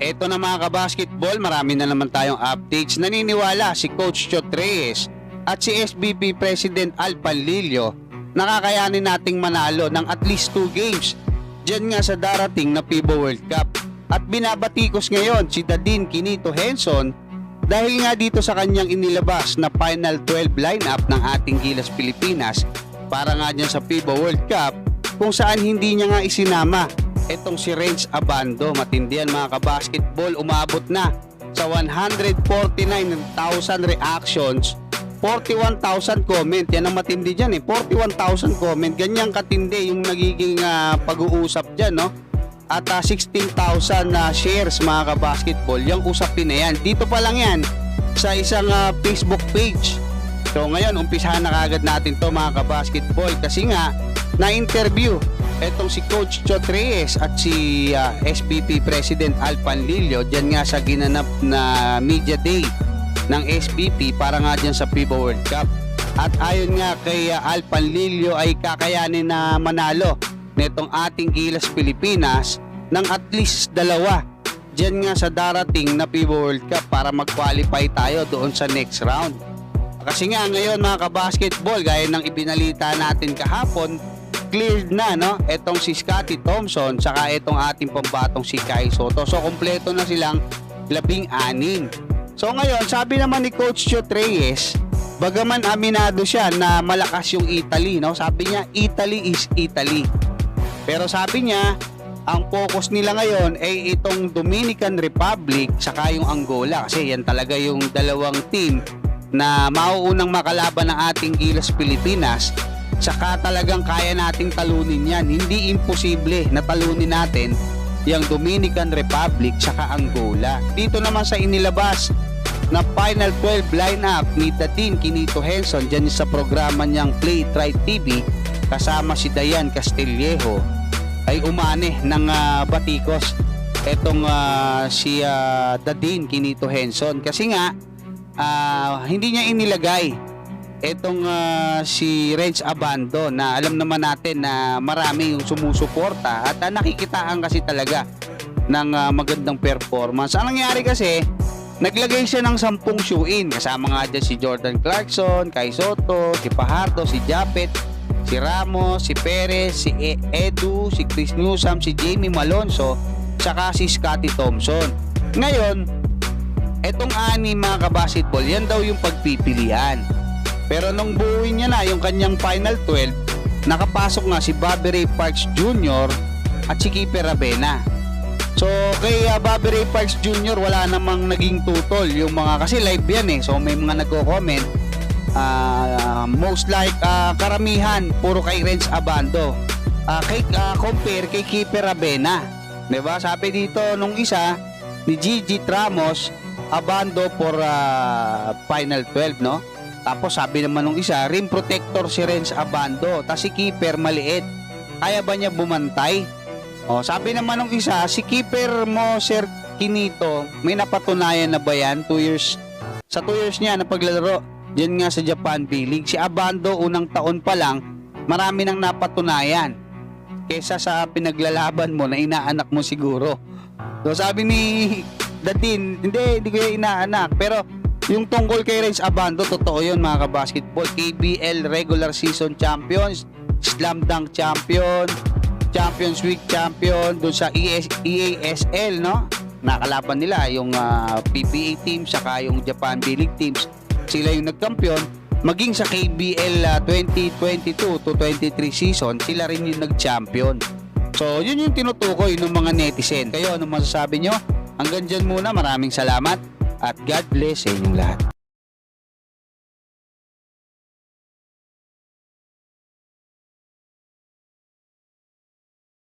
Eto na mga kabasketball, marami na naman tayong updates. Naniniwala si Coach Chot Reyes at si SBP President Al Panlilio nakakayanin nating manalo ng at least 2 games dyan nga sa darating na FIBA World Cup. At binabatikos ngayon si Dadin Kinito Henson dahil nga dito sa kanyang inilabas na Final 12 lineup ng ating Gilas Pilipinas para nga dyan sa FIBA World Cup kung saan hindi niya nga isinama itong si Renz Abando. Matindihan mga kabasketball, umabot na sa 149,000 reactions 41,000 comment. Yan ang matindi dyan eh. 41,000 comment. Ganyang katindi yung nagiging ah, pag-uusap dyan, no? At ah, 16,000 na shares mga kabasketball. Yung usapin na yan. Dito pa lang yan sa isang ah, Facebook page. So ngayon, umpisahan na kagad natin to mga kabasketball. Kasi nga, na-interview etong si Coach Chot Reyes at si ah, SBP President Al Panlilio dyan nga sa ginanap na Media Day ng SBP para nga dyan sa FIBA World Cup. At ayon nga kay uh, Al ay kakayanin na manalo nitong ating Gilas Pilipinas ng at least dalawa dyan nga sa darating na FIBA World Cup para mag-qualify tayo doon sa next round. Kasi nga ngayon mga kabasketball, gaya ng ibinalita natin kahapon, cleared na no etong si Scotty Thompson saka etong ating pambatong si Kai Soto. So kompleto na silang labing anin. So ngayon, sabi naman ni Coach Chot Reyes, bagaman aminado siya na malakas yung Italy, no? Sabi niya, Italy is Italy. Pero sabi niya, ang focus nila ngayon ay itong Dominican Republic saka yung Angola kasi yan talaga yung dalawang team na mauunang makalaban ng ating Gilas Pilipinas saka talagang kaya nating talunin yan. Hindi imposible na talunin natin yung Dominican Republic saka Angola. Dito naman sa inilabas na Final 12 lineup ni Dadin Kinito Henson dyan sa programa niyang Play Try TV kasama si Dayan Castillejo ay umane ng ah, batikos etong ah, si ah, Dadin Kinito Henson kasi nga ah, hindi niya inilagay etong ah, si Renz Abando na alam naman natin na marami yung sumusuporta at ah, nakikitaan kasi talaga ng ah, magandang performance. Ang nangyari kasi, naglagay siya ng sampung shoe-in. Kasama nga dyan si Jordan Clarkson, Kai Soto, si Pajardo, si Japet, si Ramos, si Perez, si E- Edu, si Chris Newsom, si Jamie Malonzo, saka si Scotty Thompson. Ngayon, etong ani mga kabasketball, yan daw yung pagpipilian. Pero nung buuin niya na yung kanyang Final 12, nakapasok nga si Bobby Ray Parks Jr. at si Keeper Rabena. So kay uh, Bobby Ray Parks Jr. wala namang naging tutol yung mga kasi live yan eh. So may mga nagko-comment ah, most like ah, karamihan puro kay Renz Abando. Ah, kay ah, compare kay Keeper Rabena. 'Di ba? Sabi dito nung isa ni Gigi Tramos Abando for ah, Final 12, no? Tapos sabi naman nung isa, rim protector si Renz Abando, tapos si keeper maliit. Kaya ba niya bumantay? O, sabi naman nung isa, si keeper mo, Sir Kinito, may napatunayan na ba yan? Two years, sa 2 years niya na paglalaro, dyan nga sa Japan B-League. Si Abando, unang taon pa lang, marami nang napatunayan. Kesa sa pinaglalaban mo na inaanak mo siguro. So sabi ni Datin, hindi, hindi ko inaanak. Pero yung tungkol kay Renz Abando, totoo yun mga kabasketball. KBL regular season champions, slam dunk champion, Champions Week champion doon sa ES, EASL, no? Nakalaban nila yung ah, PPA team saka yung Japan B-League teams. Sila yung nagkampiyon. Maging sa KBL ah, 2022 to 23 season, sila rin yung nag-champion. So, yun yung tinutukoy ng mga netizen. Kayo, ano masasabi nyo? Hanggang dyan muna. Maraming salamat at God bless sa inyong lahat.